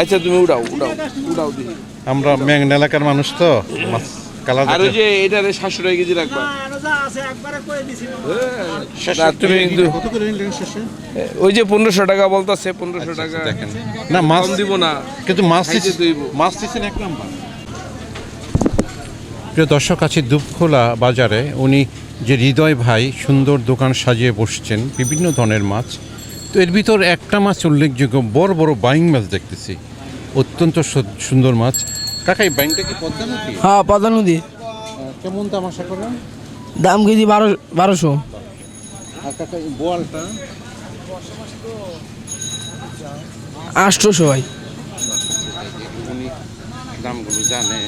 আচ্ছা তুমি উড়াও উড়াও উড়াও দিই আমরা মেঘনা এলাকার মানুষ তো মাছ কালার আর ওই যে এটারে সাতশো কেজি রাখবা। তুমি কিন্তু ওই যে পনেরোশো টাকা বলতেছে পনেরোশো টাকা। না মাছ দিব না। কিন্তু মাছ খাইতে মাছ দিচ্ছেন এক নাম্বার। প্রিয় দর্শক আছে দুপখোলা বাজারে। উনি যে হৃদয় ভাই সুন্দর দোকান সাজিয়ে বসছেন বিভিন্ন ধরনের মাছ। তো এর ভিতর একটা মাছ উল্লেখযোগ্য বড় বড় বাইং মাছ দেখতেছি। অত্যন্ত সুন্দর মাছ। কাকা এই বাইংটা কি পদ্মা নাকি হ্যাঁ পদ্মা নদী। কেমন দাম আশা করেন? দাম কেজি বারো বারোশো। আর কাকা এই বোয়ালটা? আটশোশো ভাই। দামগুলো জানে।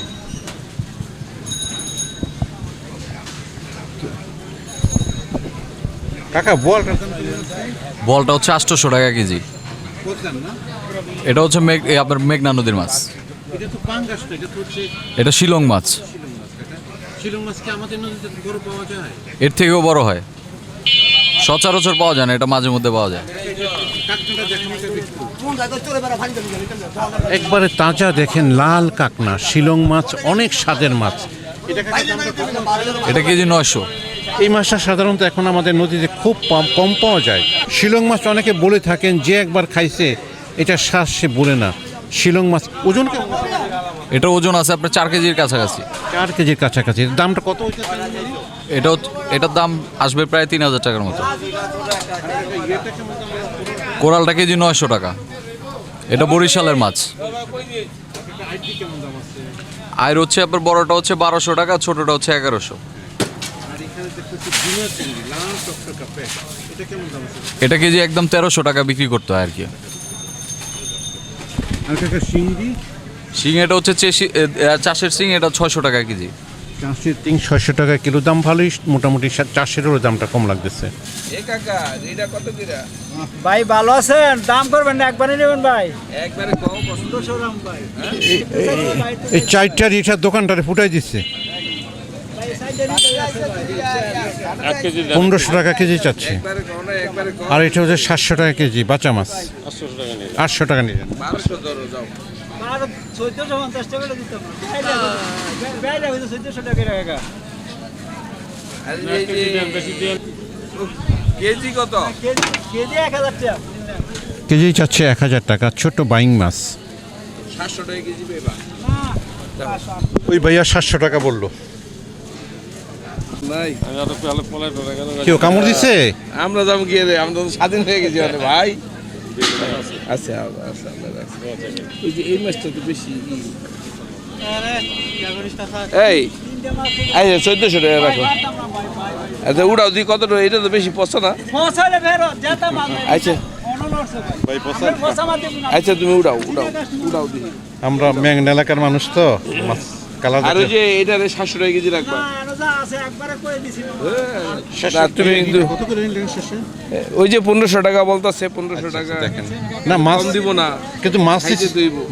কাকা বোয়ালটা বলটা হচ্ছে আটশোশো টাকা কেজি। এটা হচ্ছে মেঘ এ আপনার মেঘনা নদীর মাছ। এটা তো পাঙ্গাস তো এটা তো হচ্ছে এটা শিলং মাছ। শিলং মাছ কি আমাদের নদীতে বড় পাওয়া যায়? এর থেকেও বড় হয়। সচরাচর পাওয়া যায় না এটা মাঝে মধ্যে পাওয়া যায়। একবারে তাজা দেখেন লাল কাকনা শিলং মাছ অনেক স্বাদের মাছ। এটা কেজি নয়শো। এই মাছটা সাধারণত এখন আমাদের নদীতে খুব কম- পাওয়া যায়। শিলং মাছ অনেকে বলে থাকেন যে একবার খাইছে এটা শ্বাস সে বলে না। শিলং মাছ ওজন এটা ওজন আছে আপনার চার কেজির কাছাকাছি। চার কেজির কাছাকাছি। দামটা কত এটা এটার দাম আসবে প্রায় তিন হাজার টাকার মতো। কোরালটা কেজি নয়শো টাকা। এটা বরিশালের মাছ। আর হচ্ছে আপনার বড়টা হচ্ছে বারোশো টাকা ছোটটা হচ্ছে এগারোশো। এটা কেজি একদম তেরোশো টাকা বিক্রি করতে হয় আর কি। সিং এটা হচ্ছে চাষের সিং এটা ছয়শো টাকা কেজি। চাষের তিন ছয়শো টাকা কিলো দাম ভালোই মোটামুটি চাষেরও দামটা কম লাগতেছে। এ কাকা এটা কত কিরা? ভাই ভালো আছেন? দাম করবেন না একবারই নেবেন ভাই। একবারে কম পনেরোশো দাম ভাই এই চারটার এটার দোকানটারে ফুটাই দিচ্ছে। পনেরোশো টাকা কেজি চাচ্ছে। একবারে একবারে আর এটা হচ্ছে সাতশো টাকা কেজি বাচ্চা মাছ। আটশো টাকা নিলেন বারোশো ধরো যাও পঞ্চাশ টাকা দিতাম বাইরে হইতো। টাকা টাকা আর এই যে উফ, কেজি কত? কেজি কেজি এক হাজার টাকা। কেজি চাচ্ছে এক হাজার টাকা ছোট বাইং মাছ। সাতশো টাকা কেজি পেবা ওই ভাইয়া সাতশো টাকা বলল। নাই কেউ কামড় দিছে? আমরা যাব গিয়ে রে আমরা তো স্বাধীন হয়ে গেছি মানে ভাই। আচ্ছা আচ্ছা আচ্ছা ওই যে এই মাছটা তো বেশি। এই এই চোদ্দশো টাকা রাখো। আচ্ছা উড়াও দি কত টাকা? এটা তো বেশি পছন্দ না? আচ্ছা। আচ্ছা তুমি উড়াও উড়াও উড়াও দি। আমরা মেঘনা এলাকার মানুষ তো কালার আর ওই যে এটারে সাতশো টাকা কেজি রাখবা আছে একবারে করে দিছি না, তুমি ওই যে পনেরোশো টাকা বলতেছে পনেরোশো টাকা। না মাছ দিব না কিন্তু মাছ।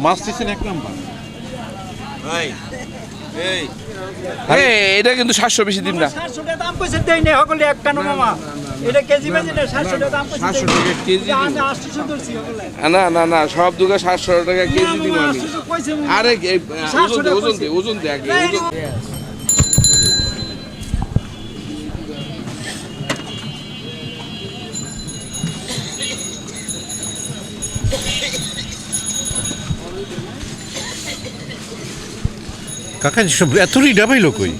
মাছ এক নাম্বার। এই, এটা কিন্তু সাতশো বেশি দিন না। সাতশো টাকা দাম কইছে দেই নে সকলে এক কানো মামা। এটা কেজি বেজি না সাতশো টাকা দাম 700 টাকা কেজি আমি দিব। আটশো ধরছি না না না সব দুটো সাতশো টাকা কেজি দিব আমি। আরে ওজন দে ওজন দে ওজন দে আগে ওজন কাকা সব এত রিডা পাইলো কই?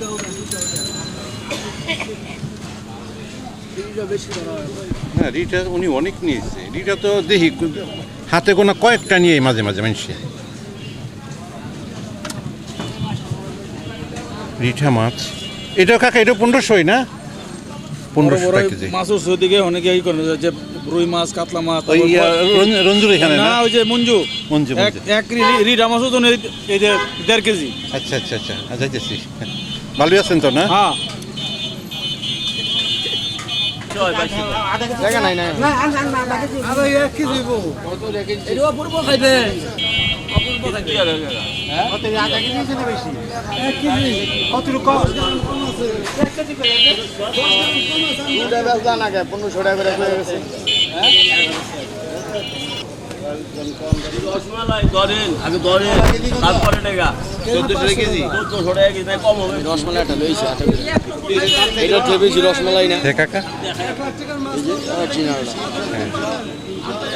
হ্যাঁ রিটা উনি অনেক নিয়েছে। রিটা তো দেখি হাতে গোনা কয়েকটা নিয়ে মাঝে মাঝে মানুষে রিঠা মাছ। এটা কাকা এটা পনেরোশোই না? পনেরোশো কেজি মাছের দিকে অনেকে ই করে যে রুই মাছ কাতলা মাছ ওই তারপর রঞ্জ- রঞ্জুর এখানে না না? ওই যে মঞ্জু। মঞ্জু এক মঞ্জু। এক রি- রিডা মাছ ওজন এই এই যে দেড় কেজি। আচ্ছা আচ্ছা আচ্ছা আচ্ছা ভালোই আছেন তো না? হ্যাঁ। জায়গা নাই না পনেরোশো টাকা করে গেছে। রসমালাই কম হবে। রসমালাইটা লইছে এটা বেশি রসমালাই না। কাকা?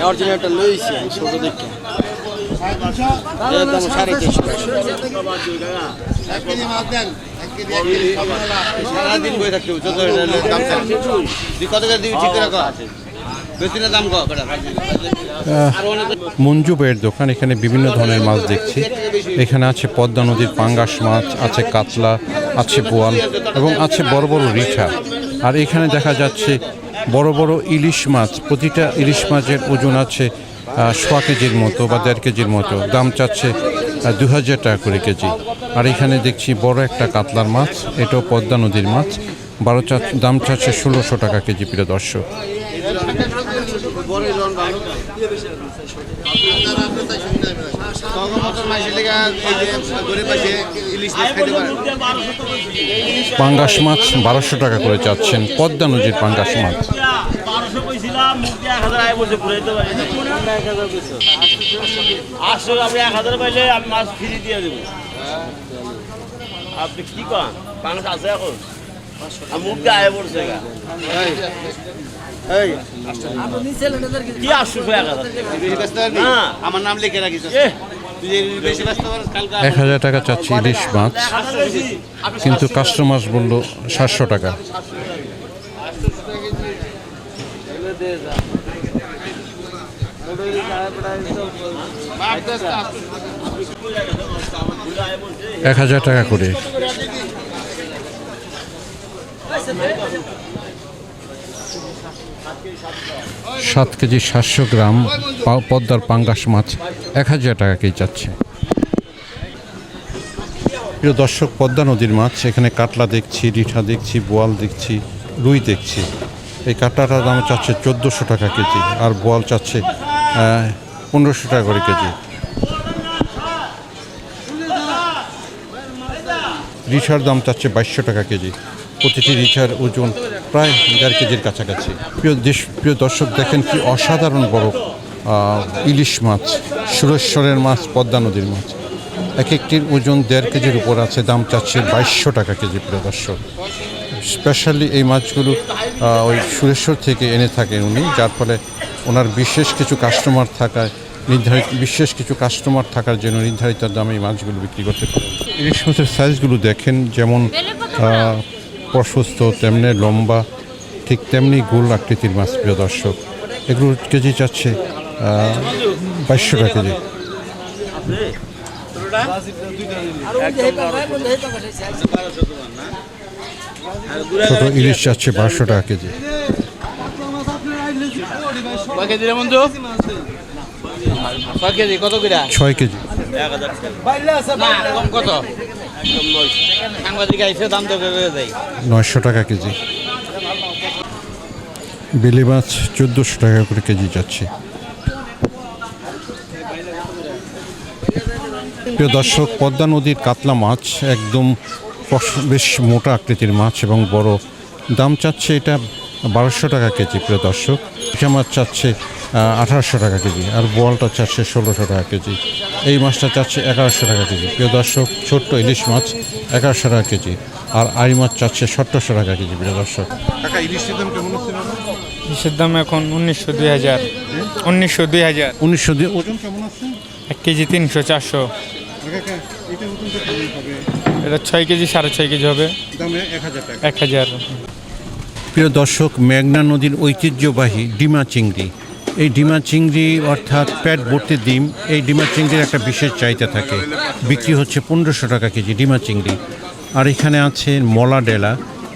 অরিজিনালটা লইছি আমি ছোট দেখে। এর দাম সাড়ে তিনশো সারাদিন বই থাকতে কত দিবি ঠিক রাখা কর। মঞ্জু বইয়ের দোকান, এখানে বিভিন্ন ধরনের মাছ দেখছি। এখানে আছে পদ্মা নদীর পাঙ্গাস মাছ, আছে কাতলা, আছে বোয়াল এবং আছে বড় বড় রিঠা। আর এখানে দেখা যাচ্ছে বড় বড় ইলিশ মাছ, প্রতিটা ইলিশ মাছের ওজন আছে সোয়া কেজির মতো বা দেড় কেজির মতো। দাম চাচ্ছে দু হাজার টাকা করে কেজি। আর এখানে দেখছি বড় একটা কাতলার মাছ, এটাও পদ্মা নদীর মাছ। বারো চা দাম চাচ্ছে ষোলোশো টাকা কেজি প্রিয় দর্শক। পাঙ্গাস মাছ বারোশো টাকা করে চাচ্ছেন পদ্মা নদীর পাঙ্গাস মাছ। আপনি এক হাজার পাইলে মাছ ফ্রি দিয়ে দেবো। আপনি কি কন? পাঙ্গাস আছে এখন? মুখ আয় পড়ছে। আমার নাম লিখে রাখিস। এক হাজার টাকা চাচ্ছি ইলিশ মাছ। কিন্তু কাস্টমার বলল সাতশো টাকা। এক হাজার টাকা করে। সাত কেজি সাতশো গ্রাম পদ্মার পাঙ্গাস মাছ, এক হাজার টাকা কেজি যাচ্ছে প্রিয় দর্শক, পদ্মা নদীর মাছ, এখানে কাতলা দেখছি, রিঠা দেখছি, বোয়াল দেখছি, রুই দেখছি। এই কাটলাটার দাম চাচ্ছে চোদ্দোশো টাকা কেজি আর বোয়াল চাচ্ছে পনেরোশো টাকা করে কেজি। রিঠার দাম চাচ্ছে বাইশশো টাকা কেজি। প্রতিটি রিচার ওজন প্রায় দেড় কেজির কাছাকাছি। প্রিয় দেশ, প্রিয় দর্শক, দেখেন কি অসাধারণ বড় ইলিশ মাছ, সুরেশ্বরের মাছ, পদ্মা নদীর মাছ। এক একটির ওজন দেড় কেজির উপর আছে, দাম চাচ্ছে বাইশশো টাকা কেজি, প্রিয় দর্শক। স্পেশালি এই মাছগুলো ওই সুরেশ্বর থেকে এনে থাকেন উনি, যার ফলে ওনার বিশেষ কিছু কাস্টমার থাকায়, নির্ধারিত, বিশেষ কিছু কাস্টমার থাকার জন্য নির্ধারিত দামে এই মাছগুলো বিক্রি করতে পারেন। ইলিশ মাছের সাইজগুলো দেখেন, যেমন প্রশস্ত, তেমনি লম্বা, ঠিক তেমনি গোল আকৃতির মাছ, প্রিয় দর্শক। এগুলোর কেজি চাচ্ছে বাইশশো টাকা কেজি। ছোট ইলিশ চাচ্ছে বারোশো টাকা কেজি। কেজি কত করে? ছয় কেজি। কত? সাংবাদিক আইসে দাম তো দেয় নয়শো টাকা কেজি। বেলে মাছ চোদ্দোশো টাকা করে কেজি যাচ্ছে। প্রিয় দর্শক পদ্মা নদীর কাতলা মাছ একদম বেশ মোটা আকৃতির মাছ এবং বড়। দাম চাচ্ছে এটা বারোশো টাকা কেজি প্রিয় দর্শক। পিঠা মাছ চাচ্ছে আঠারোশো টাকা কেজি আর বোয়ালটা চাচ্ছে ষোলোশো টাকা কেজি। এই মাছটা চাচ্ছে এগারোশো টাকা কেজি। প্রিয় দর্শক ছোট্ট ইলিশ মাছ এগারোশো টাকা কেজি আর আড়ি মাছ চাচ্ছে সতেরোশো টাকা কেজি প্রিয় দর্শক। ইলিশের দাম এখন উনিশশো দুই হাজার। উনিশশো দুই হাজার। উনিশশো দিয়ে ওজন কেমন আছে? এক কেজি তিনশো চারশো। এটা ছয় কেজি সাড়ে ছয় কেজি হবে। এক হাজার। প্রিয় দর্শক, মেঘনা নদীর ঐতিহ্যবাহী ডিমা চিংড়ি। এই ডিমা চিংড়ি অর্থাৎ প্যাট ভর্তি ডিম, এই ডিমা চিংড়ির একটা বিশেষ চাহিদা থাকে। বিক্রি হচ্ছে পনেরোশো টাকা কেজি ডিমা চিংড়ি। আর এখানে আছে মলা ডেলা,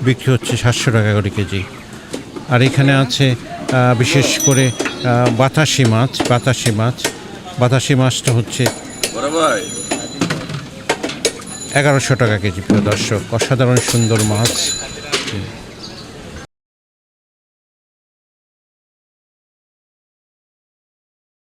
বিক্রি হচ্ছে সাতশো টাকা করে কেজি। আর এখানে আছে বিশেষ করে বাতাসি মাছ বাতাসি মাছ। বাতাসি মাছটা হচ্ছে এগারোশো টাকা কেজি, প্রিয় দর্শক। অসাধারণ সুন্দর মাছ।